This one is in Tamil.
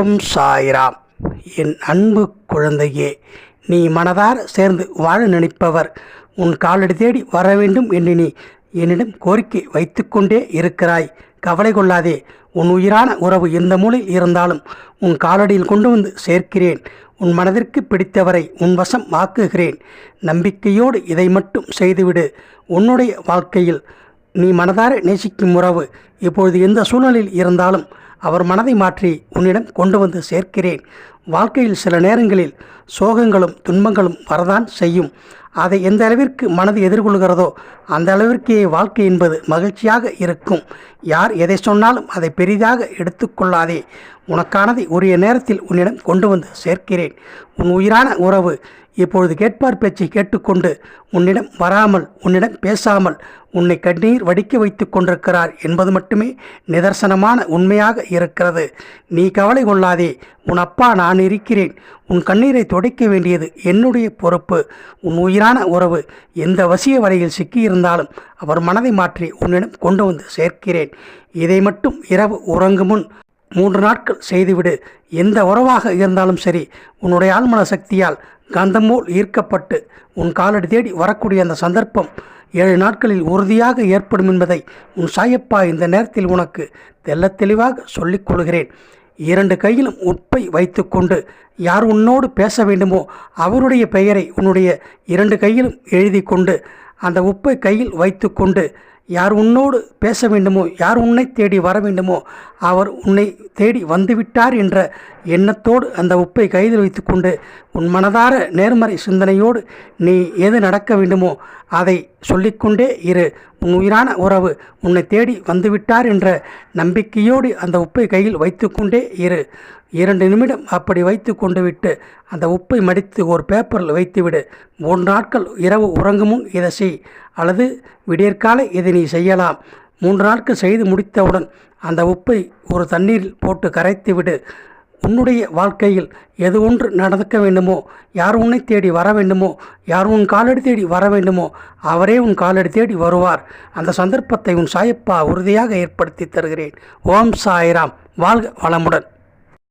ஓம் சாய்ராம் என் அன்பு குழந்தையே நீ மனதார சேர்ந்து வாழ நினைப்பவர். உன் காலடி தேடி வர வேண்டும் என்று நீ என்னிடம் கோரிக்கை வைத்துக்கொண்டே இருக்கிறாய். கவலை கொள்ளாதே உன் உயிரான உறவு எந்த மூலையில் இருந்தாலும் உன் காலடியில் கொண்டு வந்து சேர்க்கிறேன். உன் மனதிற்கு பிடித்தவரை உன் வசம் வாக்குகிறேன் நம்பிக்கையோடு இதை மட்டும் செய்துவிடு. உன்னுடைய வாழ்க்கையில் நீ மனதார நேசிக்கும் உறவு இப்பொழுது எந்த சூழலில் இருந்தாலும் அவர் மனதை மாற்றி உன்னிடம் கொண்டு வந்து சேர்க்கிறேன். வாழ்க்கையில் சில நேரங்களில் சோகங்களும் துன்பங்களும் வரதான் செய்யும். அதை எந்த அளவிற்கு மனது எதிர்கொள்கிறதோ அந்த அளவிற்கே வாழ்க்கை என்பது மகிழ்ச்சியாக இருக்கும். யார் எதை சொன்னாலும் அதை பெரிதாக எடுத்துக்கொள்ளாதே உனக்கானதை உரிய நேரத்தில் உன்னிடம் கொண்டு வந்து சேர்க்கிறேன். உன் உயிரான உறவு இப்பொழுது கேட்பார் பேச்சை கேட்டுக்கொண்டு உன்னிடம் வராமல் உன்னிடம் பேசாமல் உன்னை கண்ணீர் வடிக்க வைத்து கொண்டிருக்கிறார் என்பது மட்டுமே நிதர்சனமான உண்மையாக இருக்கிறது. நீ கவலை கொள்ளாதே. உன் அப்பா நான் இருக்கிறேன். உன் கண்ணீரை துடைக்க வேண்டியது என்னுடைய பொறுப்பு. உன் உயிரான உறவு எந்த வசிய வலையில் சிக்கியிருந்தாலும் அவர் மனதை மாற்றி உன்னிடம் கொண்டு வந்து சேர்க்கிறேன். இதை மட்டும் இரவு உறங்கும் முன் மூன்று நாட்கள் செய்துவிடு. எந்த உறவாக இருந்தாலும் சரி உன்னுடைய ஆழ்மன சக்தியால் காந்தமோல் ஈர்க்கப்பட்டு உன் காலடி தேடி வரக்கூடிய அந்த சந்தர்ப்பம் ஏழு நாட்களில் உறுதியாக ஏற்படும் என்பதை உன் சாயப்பா இந்த நேரத்தில் உனக்கு தெல்ல தெளிவாக சொல்லிக் கொள்கிறேன். இரண்டு கையிலும் உப்பை வைத்துக்கொண்டு யார் உன்னோடு பேச வேண்டுமோ அவருடைய பெயரை உன்னுடைய இரண்டு கையிலும் எழுதி கொண்டு அந்த உப்பை கையில் வைத்துக்கொண்டு யார் உன்னோடு பேச வேண்டுமோ யார் உன்னை தேடி வர வேண்டுமோ அவர் உன்னை தேடி வந்துவிட்டார் என்ற எண்ணத்தோடு அந்த உப்பை கையில் வைத்துக்கொண்டு உன் மனதார நேர்மறை சிந்தனையோடு நீ எது நடக்க வேண்டுமோ அதை சொல்லிக்கொண்டே இரு. உன் உயிரான உறவு உன்னை தேடி வந்துவிட்டார் என்ற நம்பிக்கையோடு அந்த உப்பை கையில் வைத்துக்கொண்டே இரு. இரண்டு நிமிடம் அப்படி வைத்து கொண்டு விட்டு அந்த உப்பை மடித்து ஒரு பேப்பரில் வைத்துவிடு. மூன்று நாட்கள் இரவு உறங்கும் முன் இதை செய். அல்லது விடியற்காலை இதை நீ செய்யலாம். மூன்று நாட்கள் செய்து முடித்தவுடன் அந்த உப்பை ஒரு தண்ணீரில் போட்டு கரைத்து விடு. உன்னுடைய வாழ்க்கையில் எது ஒன்று நடக்க வேண்டுமோ யார் உன்னை தேடி வர வேண்டுமோ யார் உன் காலடி தேடி வர வேண்டுமோ அவரே உன் காலடி தேடி வருவார். அந்த சந்தர்ப்பத்தை உன் சாயப்பா உறுதியாக ஏற்படுத்தி தருகிறேன். ஓம் சாய்ராம். வாழ்க வளமுடன்.